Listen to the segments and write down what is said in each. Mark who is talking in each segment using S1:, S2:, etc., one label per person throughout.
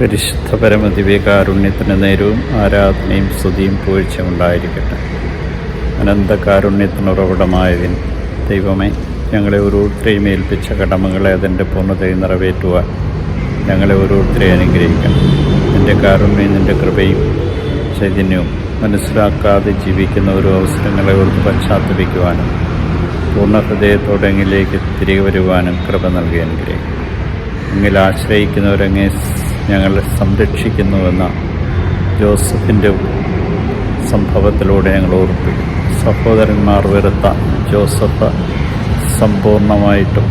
S1: പരിശുദ്ധ പരമദിവ്യകാരുണ്യത്തിന് നേരവും ആരാധനയും സ്തുതിയും പൂഴ്ചയും ഉണ്ടായിരിക്കട്ടെ. അനന്ത കാരുണ്യത്തിനുറവിടമായതിൽ ദൈവമേ ഞങ്ങളെ ഓരോരുത്തരെയും ഏൽപ്പിച്ച കടമകളെ അതിന്റെ പൂർണതയിൽ നിറവേറ്റുവാൻ ഞങ്ങളെ ഓരോരുത്തരെയും അനുഗ്രഹിക്കണം. നിന്റെ കാരുണ്യം നിന്റെ കൃപയും ചൈതന്യവും മനസ്സിലാക്കാതെ ജീവിക്കുന്ന ഓരോ അവസരങ്ങളെ ഓർത്ത് പശ്ചാത്തപിക്കുവാനും പൂർണ ഹൃദയത്തോടെങ്കിലേക്ക് തിരികെ വരുവാനും കൃപ നൽകി അനുഗ്രഹിക്കും എങ്കിൽ ആശ്രയിക്കുന്നവരങ്ങെ ഞങ്ങളെ സംരക്ഷിക്കുന്നുവെന്ന ജോസഫിന്റെ സംഭവത്തിലൂടെ ഞങ്ങൾ ഓർപ്പിക്കും. സഹോദരന്മാർ വരുത്ത ജോസഫ് സമ്പൂർണമായിട്ടും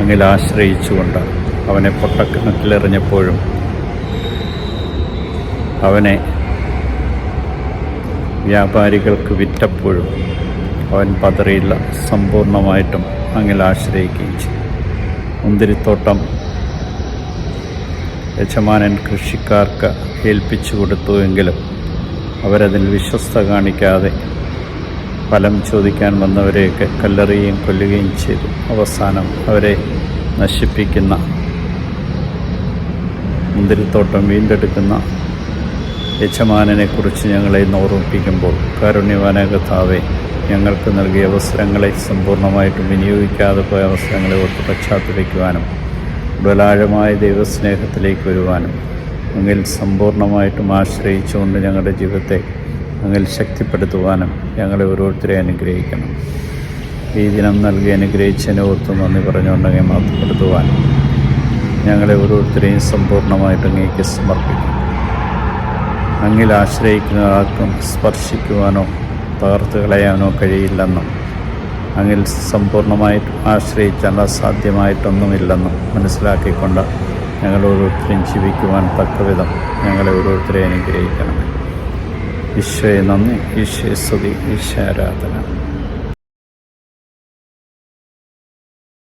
S1: അങ്ങിൽ ആശ്രയിച്ചുകൊണ്ട് അവനെ പൊട്ടക്കിണറ്റിലെറിഞ്ഞപ്പോഴും അവനെ വ്യാപാരികൾക്ക് വിറ്റപ്പോഴും അവൻ പതറിയില്ല സമ്പൂർണമായിട്ടും അങ്ങിൽ ആശ്രയിക്കുകയും ചെയ്തു. മുന്തിരിത്തോട്ടം യജമാനൻ കൃഷിക്കാർക്ക് ഏൽപ്പിച്ചു കൊടുത്തുവെങ്കിലും അവരതിൽ വിശ്വസ്ത കാണിക്കാതെ ഫലം ചോദിക്കാൻ വന്നവരെയൊക്കെ കല്ലെറിയുകയും കൊല്ലുകയും ചെയ്തു. അവസാനം അവരെ നശിപ്പിക്കുന്ന മുന്തിരിത്തോട്ടം വീണ്ടെടുക്കുന്ന യജമാനനെക്കുറിച്ച് ഞങ്ങളെ ഇന്ന് ഓർമ്മിപ്പിക്കുമ്പോൾ കാരുണ്യവാനകത്താവെ ഞങ്ങൾക്ക് നൽകിയ അവസരങ്ങളെ സമ്പൂർണമായിട്ടും വിനിയോഗിക്കാതെ പോയ അവസരങ്ങളെ ഓർത്ത് പശ്ചാത്തലിക്കുവാനും ബലാഴമായ ദൈവസ്നേഹത്തിലേക്ക് വരുവാനും അങ്ങിൽ സമ്പൂർണമായിട്ടും ആശ്രയിച്ചുകൊണ്ട് ഞങ്ങളുടെ ജീവിതത്തെ അങ്ങിൽ ശക്തിപ്പെടുത്തുവാനും ഞങ്ങളെ ഓരോരുത്തരെ അനുഗ്രഹിക്കണം. ഈ ദിനം നൽകി അനുഗ്രഹിച്ചതിനെ ഓർത്ത് നന്ദി പറഞ്ഞുകൊണ്ടെങ്കിൽ മാത്രപ്പെടുത്തുവാൻ ഞങ്ങളെ ഓരോരുത്തരെയും സമ്പൂർണമായിട്ട് അങ്ങേക്ക് സമർപ്പിക്കും. അങ്ങിൽ ആശ്രയിക്കുന്ന ആർക്കും സ്പർശിക്കുവാനോ തകർത്ത് കളയാനോ കഴിയില്ലെന്നും അങ്ങിൽ സമ്പൂർണമായിട്ട് ആശ്രയിച്ചാൽ അസാധ്യമായിട്ടൊന്നുമില്ലെന്നും മനസ്സിലാക്കിക്കൊണ്ട് ഞങ്ങൾ ഓരോരുത്തരെയും ജീവിക്കുവാൻ തക്കവിധം ഞങ്ങളെ ഓരോരുത്തരെയും അനുഗ്രഹിക്കണം ഈശോയെ നന്ദി. ഈശോയെ സ്തുതി. ഈശോ ആരാധന.